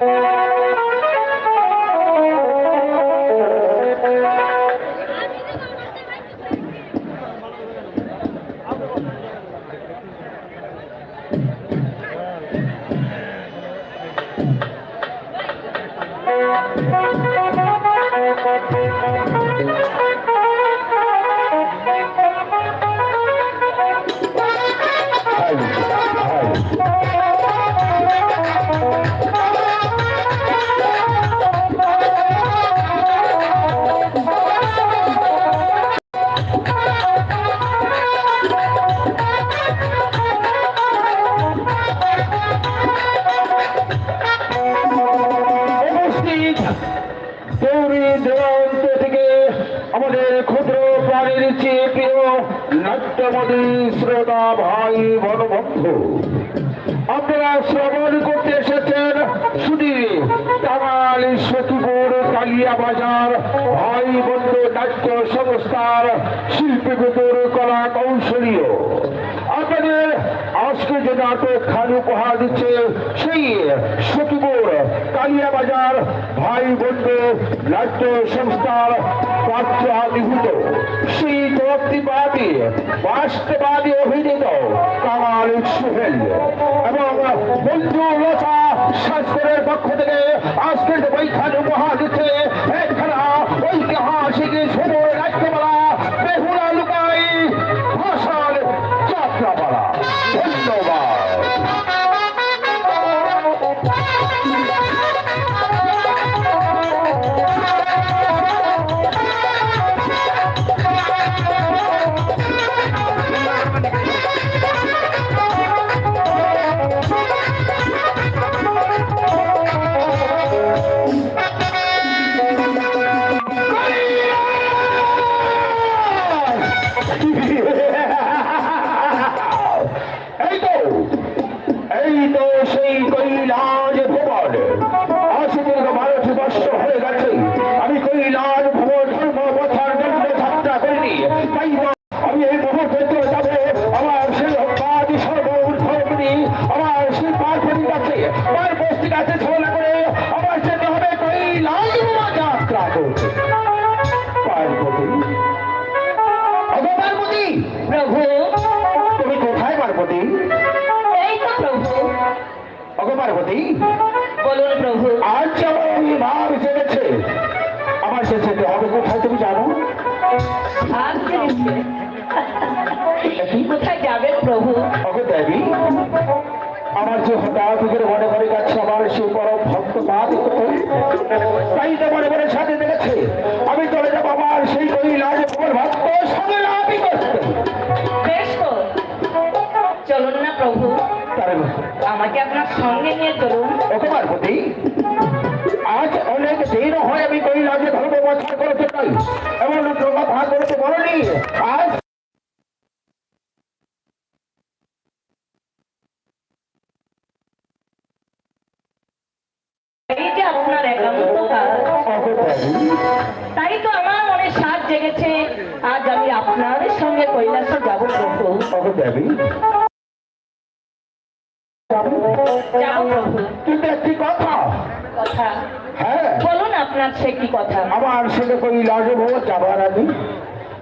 হ্যাঁ শিল্পী পুতুর কলা কৌশলীয়। আপনাদের আজকে যে নাটক খান উপহার দিচ্ছে, সেই সখীপুর কালিয়া বাজার ভাই বন্ধু নাট্য সংস্থার নিভূত সেই তত্ত্ববাদী বাস্তবাদী অভিনীত কামাল সুহেল এবং বন্ধু লতা শাস্ত্রের পক্ষ থেকে আজকের বৈখান উপহার দিচ্ছে প্রভু। দেবী আমার যে হঠাৎ করে মনে করে যাচ্ছে আমার সে বড় ভক্ত মা তাই তো মনে মনে সাথে দেখেছে। আমি চলে যাব আমার সেই ওই লাজ ভগবান ভক্ত সঙ্গে লাভই করতে। বেশ তো। চলুন না প্রভু। আমাকে আপনার সঙ্গে নিয়ে চলুন। ওকে পার্বতী আজ অনেক দিন হয় আমি কৈলাসে ধর্ম বছর করতে চাই। এমন কথা করতে বলনি আজ এই যে আপনার একান্ত তাই তো আমার মনে সাজ জেগেছে। আজ আমি আপনার সঙ্গে কৈলাসে যাব প্রভু। দেবী। যাব প্রভু। কিন্তু একটি কথা। কথা? হ্যাঁ। বলুন আপনার সে কি কথা? আমার সঙ্গে কৈলাস ভবন যাবার আগে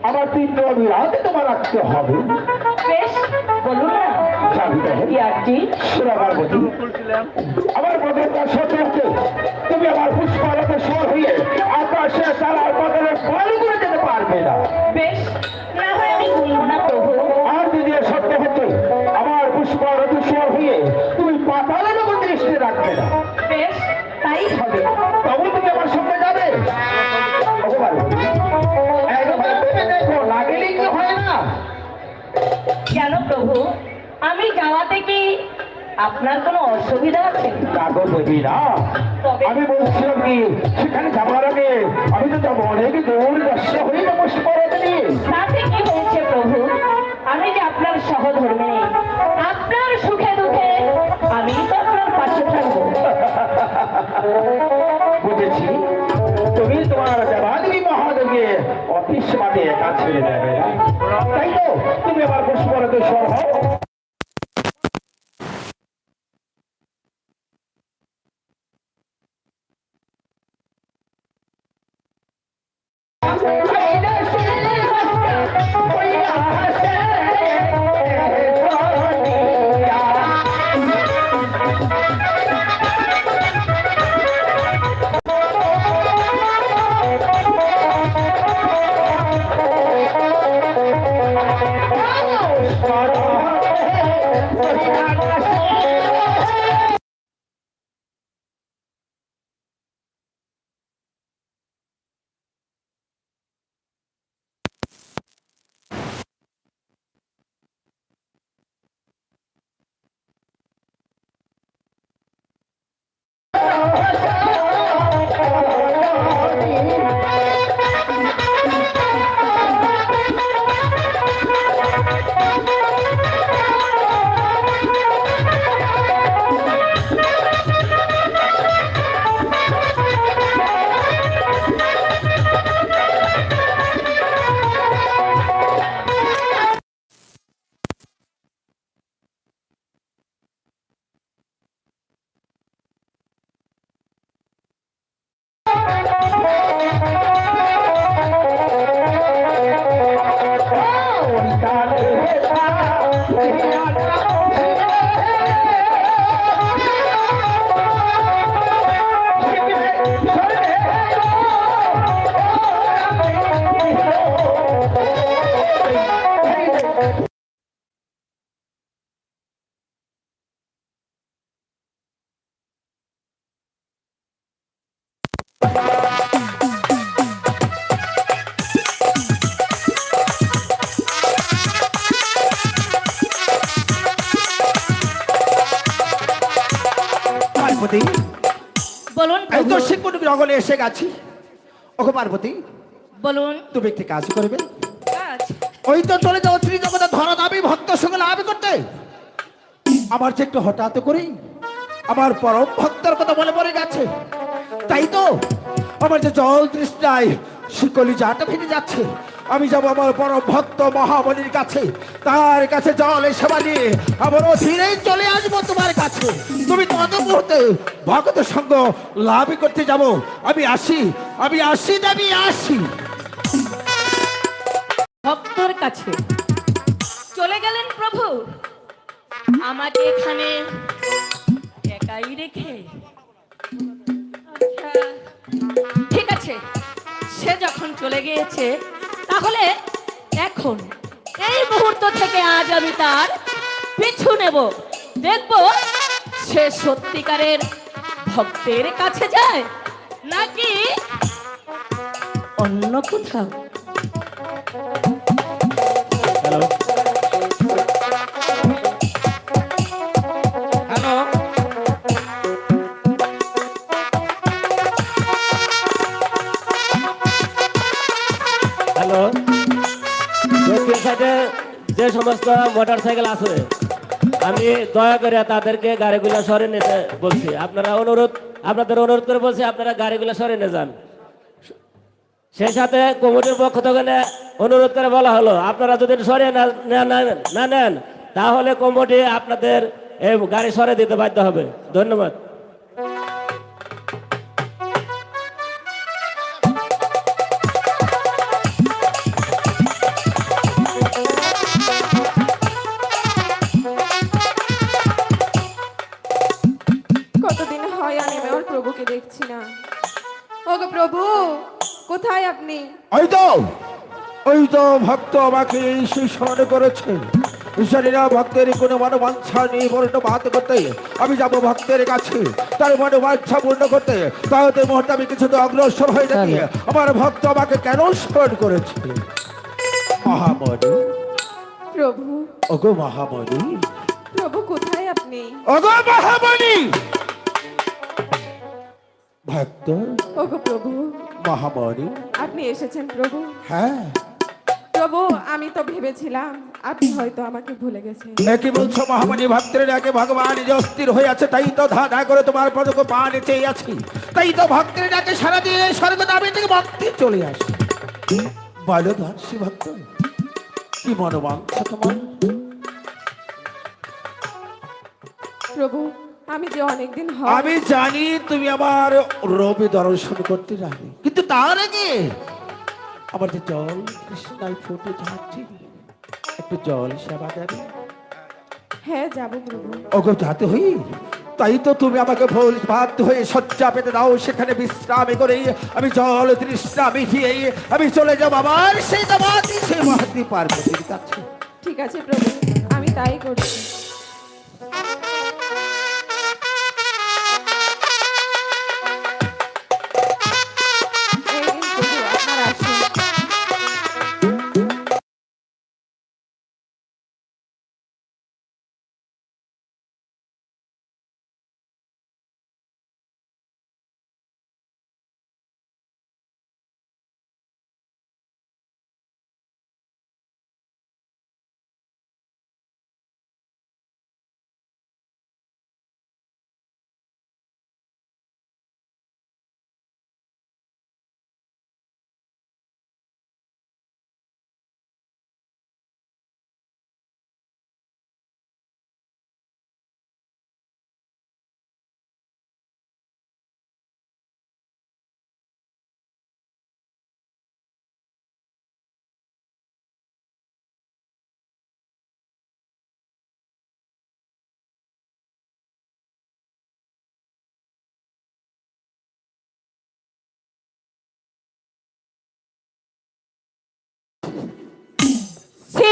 আমার তিনটে অবিরাতে তোমার রাখতে হবে। বেশ বলুন না। কি আরজি আমার হচ্ছে তুমি আমার পুষ্পালতে সর হয়ে আকাশে তারার বদলে ফল করে যেতে পারবে না। বেশ না হয় আমি শুনব না প্রভু আর যদি সত্য হচ্ছে আমার পুষ্পালতে সর হয়ে তুমি পাতালের উপর দৃষ্টি রাখবে না। বেশ তাই হবে। তবে তুমি আমার সঙ্গে যাবে। ভগবান একবার ভেবে দেখো না কি হয় না? কেন প্রভু আমি যাওয়াতে কি আপনার কোনো অসুবিধা আছে? কাগজ দেবী না। আমি বলছিলাম কি সেখানে যাবার আগে আমি তো যাব অনেক দূর দর্শ হয়ে যাব তাতে কি হয়েছে প্রভু? আমি যে আপনার সহধর্মে আপনার সুখে দুঃখে আমি তো আপনার পাশে থাকব। বুঝেছি। তুমি তোমার দেবাদেবী মহাদেবকে অফিস মাঠে একা ছেড়ে দেবে। তাই তো তুমি আমার পুষ্পরতে সর। হও পার্বতী পার্বতী বলুন। তুমি একটি কাজ করবে। ওই তো চলে যাও শ্রী জগতে ধরা দাবি ভক্ত সঙ্গে লাভ করতে। আমার যে একটু হঠাৎ করেই আমার পরম ভক্তের কথা মনে পড়ে গেছে। তাই তো আমার যে জল দৃষ্টায় শিকলি যাটা ভেঙে যাচ্ছে। আমি যাব আমার বড় ভক্ত মহাবলীর কাছে। তার কাছে জল সেবা নিয়ে আবার ধীরেই চলে আসব তোমার কাছে। তুমি তত মুহূর্তে ভক্ত সঙ্গ লাভ করতে যাব। আমি আসি আমি আসি আমি আসি। ভক্তর কাছে। চলে গেলেন প্রভু। আমাকে এখানে একাই রেখে। আচ্ছা, ঠিক আছে। সে যখন চলে গিয়েছে তাহলে এখন এই মুহূর্ত থেকে আজ আমি তার পিছু নেব। দেখব সে সত্যিকারের ভক্তের কাছে যায় নাকি অন্য কোথাও। যে সমস্ত মোটর সাইকেল আছে, আমি দয়া করে তাদেরকে গাড়িগুলো সরে নিতে বলছি। আপনারা অনুরোধ, আপনাদের অনুরোধ করে বলছি, আপনারা গাড়িগুলো সরে নিয়ে যান। সেই সাথে কমিটির পক্ষ থেকে অনুরোধ করে বলা হলো, আপনারা যদি সরে না নেন, তাহলে কমিটি আপনাদের এই গাড়ি সরে দিতে বাধ্য হবে। ধন্যবাদ। আপনি? ওই তো ওই তো ভক্ত আমাকে সেই স্মরণ করেছে। ঈশ্বরীরা ভক্তের কোনো মনোবাঞ্ছা নেই বাদ করতে আমি যাব ভক্তের কাছে। তার মনোবাঞ্ছা পূর্ণ করতে তাহলে মুহূর্তে আমি কিছুতে অগ্রসর হয়ে। যাচ্ছি আমার ভক্ত আমাকে কেন স্মরণ করেছে? মহামণি। প্রভু। ওগো মহামণি। প্রভু কোথায় আপনি? ওগো মহামণি! ভক্ত ওগো প্রভু। মহামণি। আপনি এসেছেন প্রভু। হ্যাঁ। প্রভু আমি তো ভেবেছিলাম আপনি হয়তো আমাকে ভুলে গেছেন। কি বলছো মহামানী ভক্তের ডাকে ভগবান যে অস্থির হয়ে আছে তাই তো ধাঁধা করে তোমার পদক পান চেয়ে আছি। তাই তো ভক্তের ডাকে সারা দিয়ে স্বর্গ দাবি থেকে ভক্তি চলে আসে। বলো ধর্ষী ভক্ত কি মনোবাঞ্ছা তোমার? প্রভু আমি যে অনেকদিন হয় আমি জানি তুমি আমার রবি দর্শন করতে যাবে কিন্তু তার আগে আমার যে জল কৃষ্ণায় ফুটে যাচ্ছে একটু জল সেবা দেবে। হ্যাঁ যাব প্রভু। ওগো যাতে হই তাই তো তুমি আমাকে ভুল বাধ্য হয়ে শয্যা পেতে দাও সেখানে বিশ্রাম করে আমি জল তৃষ্ণা মিটিয়ে আমি চলে যাব আবার সেই দাবাতি সেই মহাতি পার্বতীর কাছে। ঠিক আছে প্রভু আমি তাই করছি।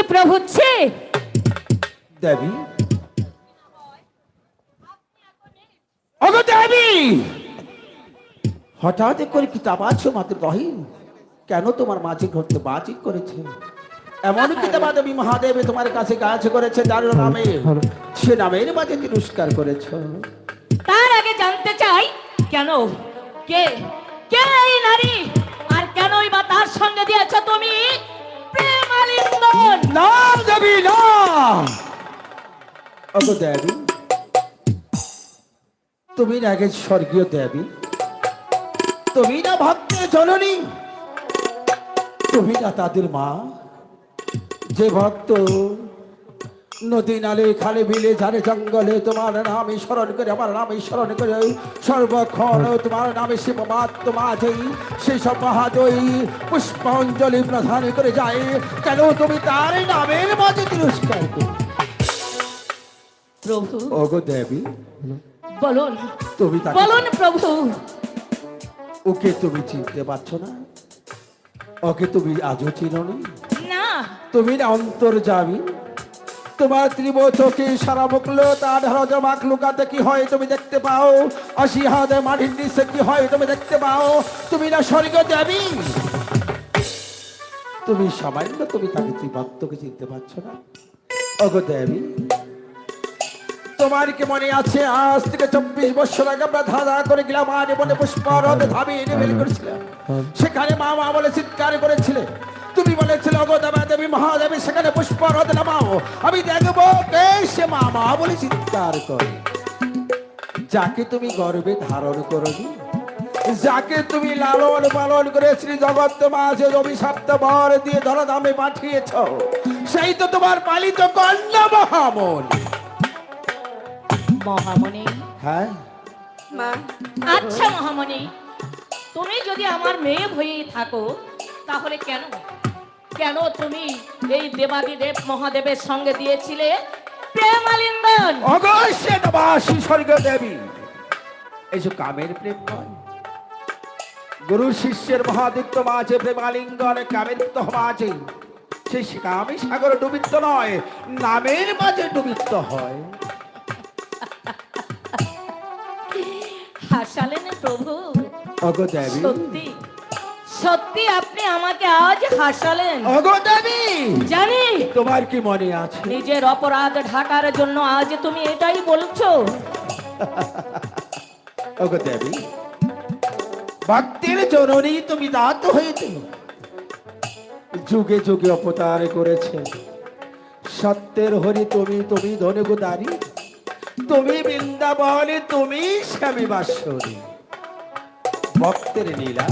প্রভু ছি। দেবী। দেবী! হঠাৎ করে কি তাবাচ্ছ মাত্র রহিম কেন তোমার মাঝে ঘটতে বাজি করেছে? এমন কি দেবা দেবী মহাদেব তোমার কাছে কাজ করেছে যার নামে সে নামের মাঝে তিরস্কার করেছ? তার আগে জানতে চাই কেন? কে? কে এই নারী? আর কেনই বা তার সঙ্গে দিয়েছ তুমি? প্রেমালিঙ্গন নাম দেবী না অগো দেবী? তুমি আগে স্বর্গীয় দেবী। তুমি না ভক্তের জননী। তুমি না তাদের মা। যে ভক্ত নদী নালে খালে বিলে ঝাড়ে জঙ্গলে তোমার নামে স্মরণ করে আমার নামে স্মরণ করে। সর্বক্ষণ তোমার নামে শিবমাত্ম মাঝেই সেই সব মহাদয়ী পুষ্পাঞ্জলি প্রদান করে যায়। কেন তুমি তার নামের মাঝে তিরস্কার প্রভু। ওগো দেবী বলুন। তুমি বলুন প্রভু। ওকে তুমি চিনতে পারছ না? ওকে তুমি আজও চিনোনি? না। তুমি না অন্তর যাবি তোমার ত্রিব চোখে সারা মুখলো তার হরজ মাখ লুকাতে কি হয় তুমি দেখতে পাও? অসি হাতে মাটির নিচে কি হয় তুমি দেখতে পাও? তুমি না স্বর্গ দেবী? তুমি সামান্য তুমি তাকে ত্রিভক্তকে চিনতে পারছ না? ওগো দেবী তোমার কি মনে আছে আজ থেকে চব্বিশ বছর আগে আমরা ধাঁধা করে গেলাম আর বলে পুষ্পরথ ধাবিয়ে নিবেল করেছিলাম? সেখানে মা মা বলে চিৎকার করেছিলে। তুমি বলেছিলে অগো দেবা দেবী মহাদেবী সেখানে পুষ্পরথ নামাও। আমি দেখব কে সে মা মা বলে চিৎকার করে। যাকে তুমি গর্বে ধারণ করনি যাকে তুমি লালন পালন করে শ্রী জগৎ মাঝে অভিশপ্ত বর দিয়ে ধরা দামে পাঠিয়েছ সেই তো তোমার পালিত কন্যা মহামন মহামণি? হ্যাঁ? মা। আচ্ছা মহামণি তুমি যদি আমার মেয়ে হয়েই থাকো তাহলে কেন? কেন তুমি এই দেবাদিদেব মহাদেবের সঙ্গে দিয়েছিলে? প্রেমালিঙ্গন! অবশ্যই নবাসী স্বর্গ দেবী। এইসব কামের প্রেম নয়। গুরু শিষ্যের মহাদিত্য মাঝে প্রেমালিঙ্গন কামের তো মাঝে। সেই কামে সাগর ডুবিত নয় নামের মাঝে ডুবিত হয়। হাসালেন প্রভু। অগো দেবী। সত্যি। সত্যি আপনি আমাকে আজ হাসালেন। অগো দেবী! জানি। তোমার কি মনে আছে? নিজের অপরাধ ঢাকার জন্য আজ তুমি এটাই বলছো। ওগো দেবী ভক্তের জননী তুমি দাত হয়েছে যুগে যুগে অপতার করেছে। সত্যের হরি তুমি তুমি ধনুগো দাঁড়ি তুমি বৃন্দাবনে তুমি স্বামী বাসরি ভক্তের লীলা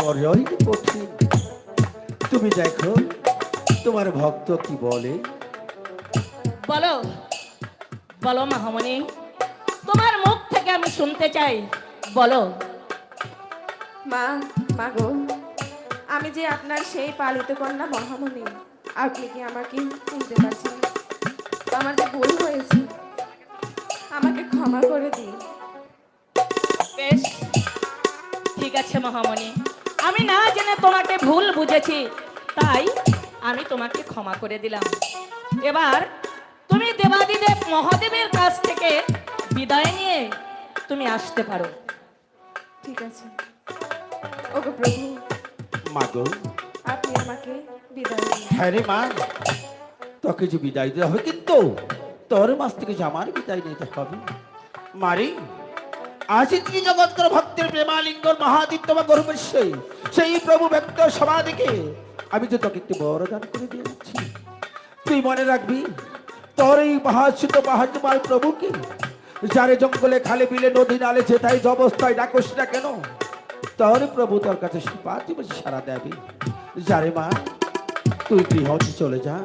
বড়ই কঠিন। তুমি দেখো তোমার ভক্ত কি বলে? বলো বলো মহামণি তোমার মুখ থেকে আমি শুনতে চাই বলো। মা মা গো আমি যে আপনার সেই পালিত কন্যা মহামণি আপনি কি আমাকে চিনতে পারছেন? আমার যে ভুল হয়েছে আমাকে ক্ষমা করে দিন। বেশ ঠিক আছে মহামণি। আমি না জেনে তোমাকে ভুল বুঝেছি। তাই আমি তোমাকে ক্ষমা করে দিলাম। এবার তুমি দেবাদিদেব মহাদেবের কাছ থেকে বিদায় নিয়ে তুমি আসতে পারো। ঠিক আছে। ওগো প্রভু মাগো আপনি আমাকে বিদায় দিন। হ্যাঁ রে মা তোকে যে বিদায় দিতে হবে কিন্তু তোর মাস থেকে যে আমার বিদায় নিতে হবে। মারি আজ তিনি জগৎকর ভক্তের প্রেমালিঙ্গন মহাদিত্য বা গর্বেশ্বই সেই প্রভু ব্যক্ত সমাধিকে আমি তো তোকে একটি বরদান করে দিয়েছি। তুই মনে রাখবি, তোর এই মহাচ্যুত মহাজমাল প্রভুকে যারে জঙ্গলে খালে বিলে নদী নালে যেতাই যে অবস্থায় ডাকস না কেন, তোর প্রভু তোর কাছে পাতি বসে সারা দেবে। যারে মা, তুই গৃহতে চলে যা,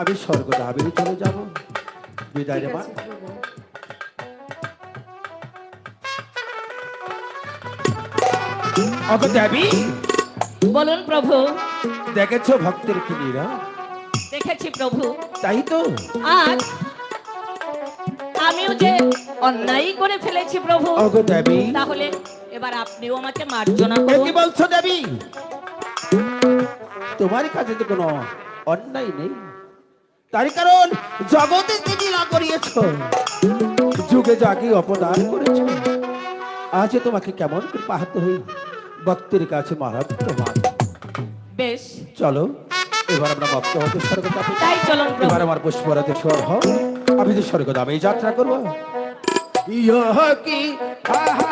আমি স্বর্গদাবে চলে যাব। বিদায় রে মা। অত দেবী। বলুন প্রভু। দেখেছ ভক্তের কি নীরা দেখেছি প্রভু। তাই তো? আর আমিও যে অন্যায় করে ফেলেছি প্রভু অগ দেবী। তাহলে এবার আপনিও আমাকে মার্জনা এ কি করুন বলছো দেবী? তোমার কাছে তো কোনো অন্যায় নেই। তার কারণ জগতে তিনি না করিয়েছ। যুগে জাগে অপদান করেছ। আজ তোমাকে কেমন পাহাতে হই ভক্তের কাছে মারাত্মক বেশ। চলো এবার আমরা ভক্ত হতে স্বর্গ যাব তাই চলো এবার আমার পুষ্পরাতে স্বর হও আমি যে স্বর্গ দামে যাত্রা করব। ইহ কি? আহাই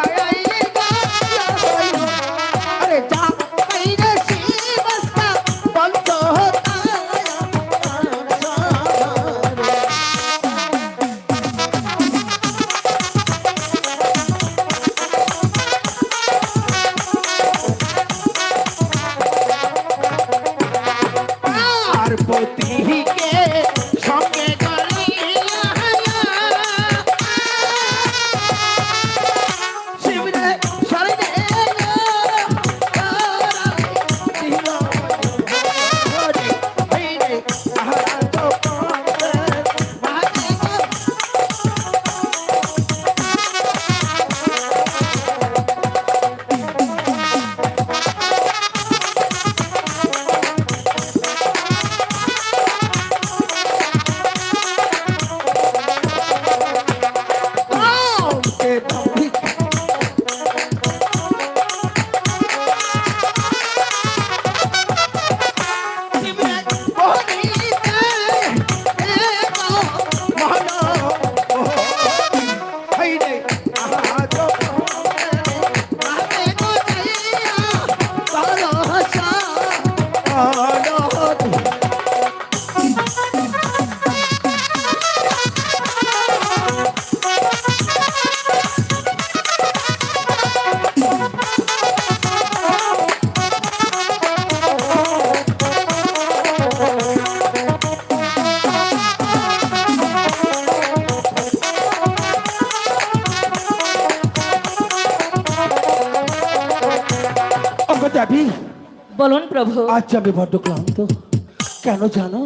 প্রভু। আজ আমি বড্ড ক্লান্ত। কেন জানো?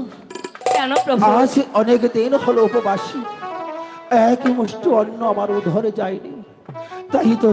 কেন প্রভু? আজ অনেক দিন হলো উপবাসী। এক মুষ্টি অন্ন আমার উধরে যায়নি। তাই তো